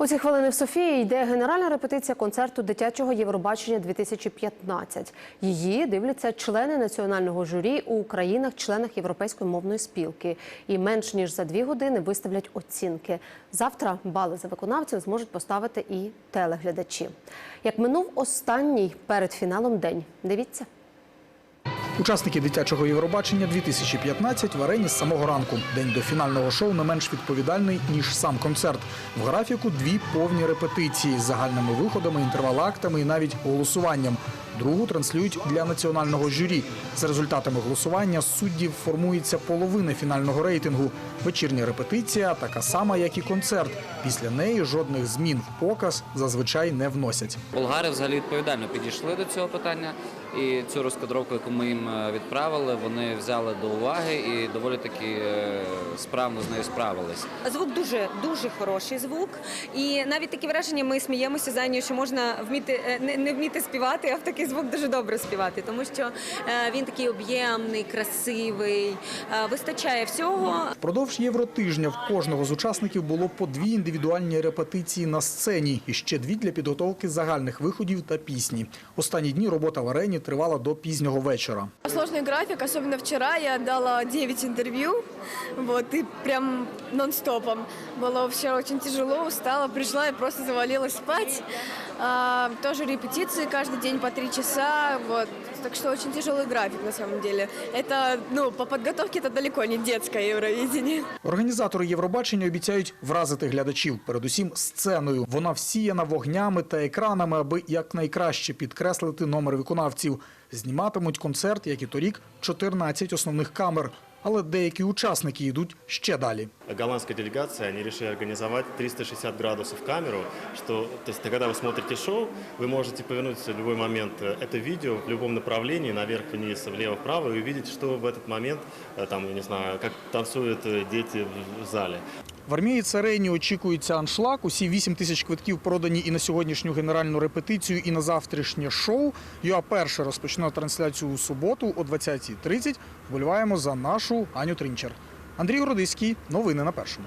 У ці хвилини в Софії йде генеральна репетиція концерту дитячого Євробачення 2015. Її дивляться члени національного журі у країнах-членах Європейської мовної спілки. І менш ніж за дві години виставлять оцінки. Завтра бали за виконавців зможуть поставити і телеглядачі. Як минув останній перед фіналом день. Дивіться. Учасники дитячого Євробачення 2015 в арені з самого ранку. День до фінального шоу не менш відповідальний ніж сам концерт. В графіку дві повні репетиції з загальними виходами, інтервал-актами і навіть голосуванням. Другу транслюють для національного журі. За результатами голосування суддів формується половина фінального рейтингу. Вечірня репетиція така сама, як і концерт. Після неї жодних змін в показ зазвичай не вносять. Болгари взагалі відповідально підійшли до цього питання, і цю розкадровку, яку ми їм е, відправили, вони взяли до уваги і доволі таки е, справно з нею справились. Звук дуже дуже хороший звук, і навіть такі враження ми сміємося за нього, що можна вміти е, не, не вміти співати, а в такий звук дуже добре співати, тому що він такий об'ємний, красивий, вистачає всього. Впродовж євротижня в кожного з учасників було по дві індивідуальні репетиції на сцені і ще дві для підготовки загальних виходів та пісні. Останні дні робота в арені тривала до пізнього вечора. Сложний графік, особливо вчора. я дала 9 інтерв'ю. вот, і прям нон-стопом. Було все дуже тяжело, устала, прийшла і просто завалилась спать. А, тоже репетиции каждый день по 3 часа, вот, так что очень тяжелый график на самом деле. Это, ну, по подготовке это далеко не детское Евровидение. Організатори Євробачення обіцяють вразити глядачів, передусім сценою. Вона всіяна вогнями та екранами, аби якнайкраще підкреслити номер виконавців. Зніматимуть концерт, як і торік, 14 основних камер. Але деякі учасники йдуть ще далі. голландская делегация, они решили организовать 360 градусов камеру, что, то есть, когда вы смотрите шоу, вы можете повернуться в любой момент э, это видео в любом направлении, наверх, вниз, влево, вправо, и увидеть, что в этот момент, э, там, я не знаю, как танцуют э, дети в- в зале. В армії царені очікується аншлаг. Усі 8 тисяч квитків продані і на сьогоднішню генеральну репетицію, і на завтрашнє шоу. ЮА перше розпочне трансляцію у суботу о 20.30. Вболіваємо за нашу Аню Трінчер. Андрій Городиський. Новини на першому.